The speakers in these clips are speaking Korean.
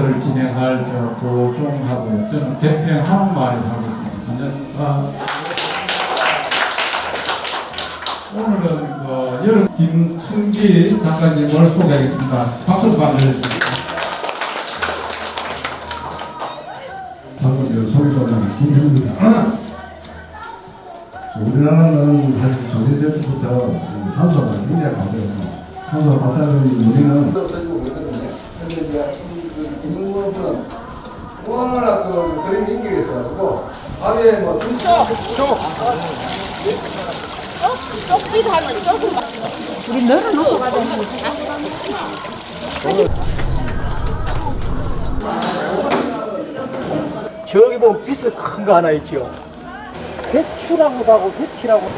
프로젝트를 진행할 저 고종하고요. 저는 개평 한옥마을에 살고 있습니다. 아, 오늘은 어, 여름 김순기 작가님을 소개하겠습니다. 박수 받으십니다. 방금 저 소개받은 김형입니다. 우리나라는 사실 이 산소가 굉장히 강조했습니다. 산소가 발달된 우리는 밤에 뭐 우리 너를 놓고 가자. 저기 보면 비스 큰거 하나 있죠. 배추라고도 하고 배치라고.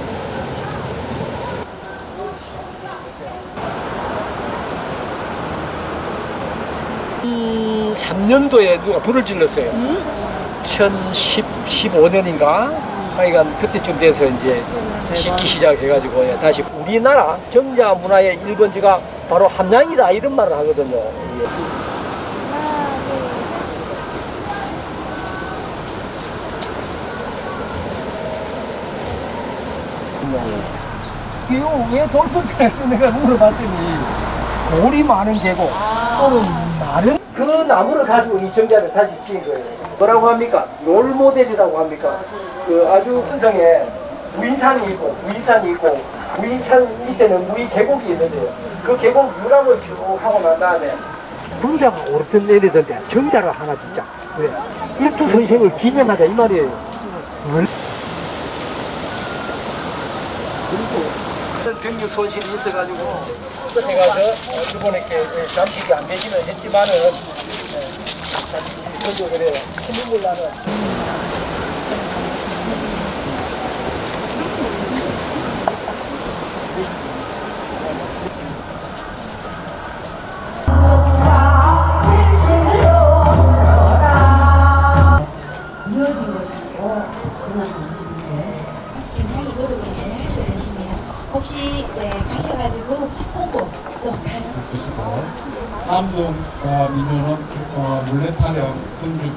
음, 3년도에 누가 불을 질렀어요. 2010, 15년인가? 하여간 그때쯤 돼서 이제 짓기 시작해가지고 예, 다시 우리나라 정자 문화의 1번지가 바로 함양이다 이런 말을 하거든요. 예. 이거 왜 돌솥에 내가 물어봤더니 돌이 많은 계곡 또는 많은 그 나무를 가지고 이 정자를 다시 지은 거예요. 뭐라고 합니까? 롤모델이라고 합니까? 그 아주 선성에 무인산이 있고 무인산이 있고 무인산 밑에는 무인 계곡이 있는데요. 그 계곡 유람을 쭉 하고 난 다음에 정자가 오르편 내리던데 정자를 하나 짓자. 왜? 일두 선생을 기념하자 이 말이에요. 병력 손실이 있어가지고 끝에 가서 어, 일본에게 잠식이 안 되기는 했지만은 예, 저도 그래요. 큰 눈물 나는. 굉장히 혹시 이제 가셔가지고 홍보. 또 다른 보시고 남동 어, 민요는 어, 물레타령 성주